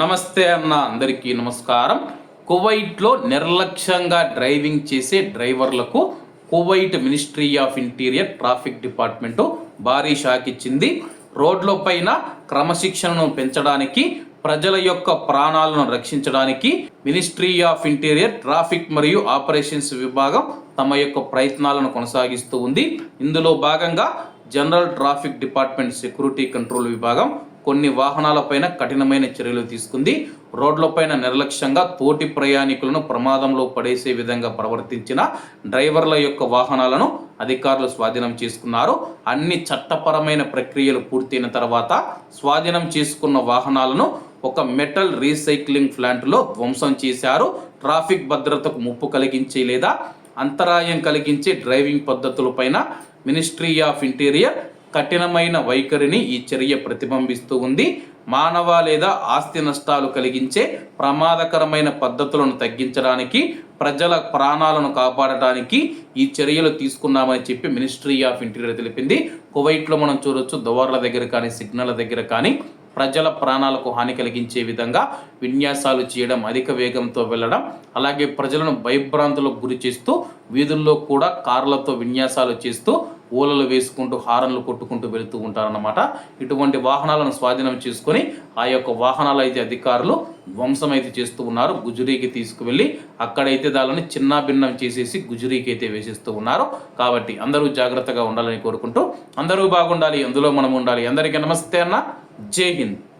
నమస్తే అన్న అందరికీ నమస్కారం. కువైట్లో నిర్లక్ష్యంగా డ్రైవింగ్ చేసే డ్రైవర్లకు Kuwait ministry of interior traffic department భారీ షాక్ ఇచ్చింది. రోడ్ల పైన క్రమశిక్షణను పెంచడానికి ప్రజల యొక్క ప్రాణాలను రక్షించడానికి మినిస్ట్రీ ఆఫ్ ఇంటీరియర్ ట్రాఫిక్ మరియు ఆపరేషన్స్ విభాగం తమ యొక్క ప్రయత్నాలను కొనసాగిస్తూ ఉంది. ఇందులో భాగంగా general traffic department security control విభాగం కొన్ని వాహనాలపైన కఠినమైన చర్యలు తీసుకుంది. రోడ్లపైన నిర్లక్ష్యంగా తోటి ప్రయాణికులను ప్రమాదంలో పడేసే విధంగా ప్రవర్తించిన డ్రైవర్ల యొక్క వాహనాలను అధికారులు స్వాధీనం చేసుకున్నారు. అన్ని చట్టపరమైన ప్రక్రియలు పూర్తయిన తర్వాత స్వాధీనం చేసుకున్న వాహనాలను ఒక మెటల్ రీసైక్లింగ్ ప్లాంట్లో ధ్వంసం చేశారు. ట్రాఫిక్ భద్రతకు ముప్పు కలిగించే లేదా అంతరాయం కలిగించే డ్రైవింగ్ పద్ధతులపైన మినిస్ట్రీ ఆఫ్ ఇంటీరియర్ కఠినమైన వైఖరిని ఈ చర్య ప్రతిబింబిస్తూ ఉంది. మానవ లేదా ఆస్తి నష్టాలు కలిగించే ప్రమాదకరమైన పద్ధతులను తగ్గించడానికి ప్రజల ప్రాణాలను కాపాడటానికి ఈ చర్యలు తీసుకున్నామని చెప్పి మినిస్ట్రీ ఆఫ్ ఇంటీరియర్ తెలిపింది. కువైట్లో మనం చూడొచ్చు దువార్ల దగ్గర కానీ సిగ్నల్ దగ్గర కానీ ప్రజల ప్రాణాలకు హాని కలిగించే విధంగా విన్యాసాలు చేయడం అధిక వేగంతో వెళ్ళడం అలాగే ప్రజలను భయభ్రాంతులకు గురి చేస్తూ వీధుల్లో కూడా కార్లతో విన్యాసాలు చేస్తూ ఓలలు వేసుకుంటూ హారన్లు కొట్టుకుంటూ వెళుతూ ఉంటారన్నమాట. ఇటువంటి వాహనాలను స్వాధీనం చేసుకొని ఆ యొక్క వాహనాలు అయితే అధికారులు ధ్వంసం అయితే చేస్తూ ఉన్నారు. గుజరీకి తీసుకువెళ్ళి అక్కడైతే దానిని చిన్న భిన్నం చేసేసి గుజురీకి అయితే వేసేస్తూ ఉన్నారు. కాబట్టి అందరూ జాగ్రత్తగా ఉండాలని కోరుకుంటూ అందరూ బాగుండాలి అందులో మనం ఉండాలి. అందరికీ నమస్తే అన్న. జై హింద్.